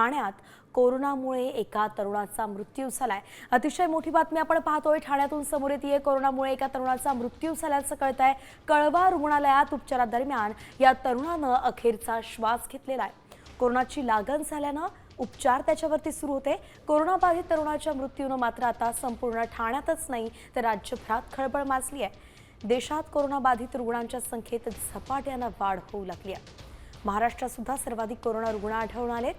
ठाण्यात कोरोनामुळे एका तरुणाचा मृत्यू झालाय. अतिशय मोठी बातमी आपण पाहतोय ठाण्यातून समोर येते कोरोनामुळे एका तरुणाचा मृत्यू झाल्याचं कळत आहे कळवा रुग्णालयात उपचारादरम्यान या तरुणानं अखेरचा श्वास घेतलेला आहे. कोरोनाची लागण झाल्यानं उपचार त्याच्यावरती सुरू होते. कोरोनाबाधित तरुणाच्या मृत्यूनं मात्र आता संपूर्ण ठाण्यातच नाही तर राज्यभरात खळबळ माजली आहे. देशात कोरोनाबाधित रुग्णांच्या संख्येत झपाट्यानं वाढ होऊ लागली आहे. महाराष्ट्रात सुद्धा सर्वाधिक कोरोना रुग्ण आढळून आलेत.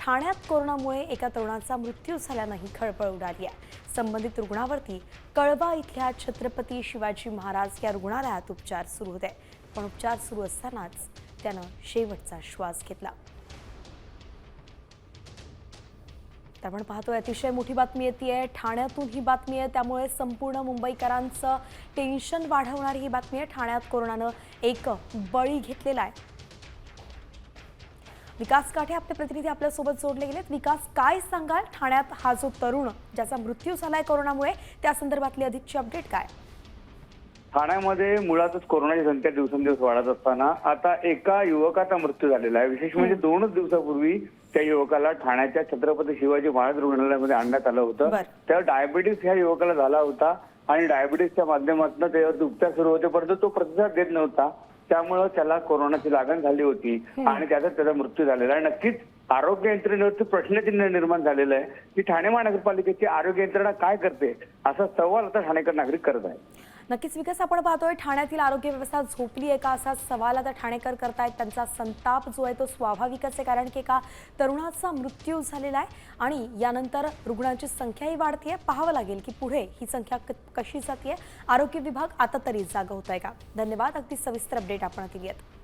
ठाण्यात कोरोनामुळे एका तरुणाचा मृत्यू झाल्यानंही खळबळ उडाली आहे. संबंधित रुग्णावरती कळवा इथल्या छत्रपती शिवाजी महाराज या रुग्णालयात उपचार सुरू होते. पण उपचार सुरू असतानाच त्यानं शेवटचा श्वास घेतला. तर आपण पाहतोय अतिशय मोठी बातमी येते ठाण्यातून ही बातमी आहे. त्यामुळे संपूर्ण मुंबईकरांचं टेन्शन वाढवणारी ही बातमी आहे. ठाण्यात कोरोनानं एक बळी घेतलेला आहे. विकास काठे आपले प्रतिनिधी आपल्यासोबत जोडले गेलेत. विकास काय सांगाल? ठाण्यात हा जो तरुण ज्याचा मृत्यू झालाय कोरोनामुळे त्या संदर्भातली अधिकची अपडेट काय? ठाण्यामध्ये मुळातच कोरोनाची संख्या दिवसेंदिवस वाढत असताना आता एका युवकाचा मृत्यू झालेला आहे. विशेष म्हणजे दोनच दिवसापूर्वी त्या युवकाला ठाण्याच्या छत्रपती शिवाजी महाराज रुग्णालयामध्ये आणण्यात आलं होतं. तेव्हा डायबिटीस ह्या युवकाला झाला होता आणि डायबिटीसच्या माध्यमातून त्याच्यावरती उपचार सुरू होते परंतु तो प्रतिसाद देत नव्हता. त्यामुळं त्याला कोरोनाची लागण झाली होती आणि त्याचा त्याचा मृत्यू झालेला आहे. नक्कीच आरोग्य यंत्रणेवरती प्रश्नचिन्ह निर्माण झालेलं आहे. की ठाणे महानगरपालिकेची आरोग्य यंत्रणा काय करते? असा सवाल आता ठाणेकर नागरिक करत आहे नक्कीच विकास आपण पाहतोय ठाण्यातील आरोग्य व्यवस्था झोपली आहे का? असा सवाल आता ठाणेकर करतायत. त्यांचा संताप जो आहे तो स्वाभाविकच आहे कारण की एका तरुणाचा मृत्यू झालेला आहे आणि यानंतर रुग्णांची संख्याही वाढतीये. पाहावं लागेल की पुढे ही संख्या कशी जाते आरोग्य विभाग आता तरी जागा होत आहे का? धन्यवाद. अगदी सविस्तर अपडेट आपण दिली आहेत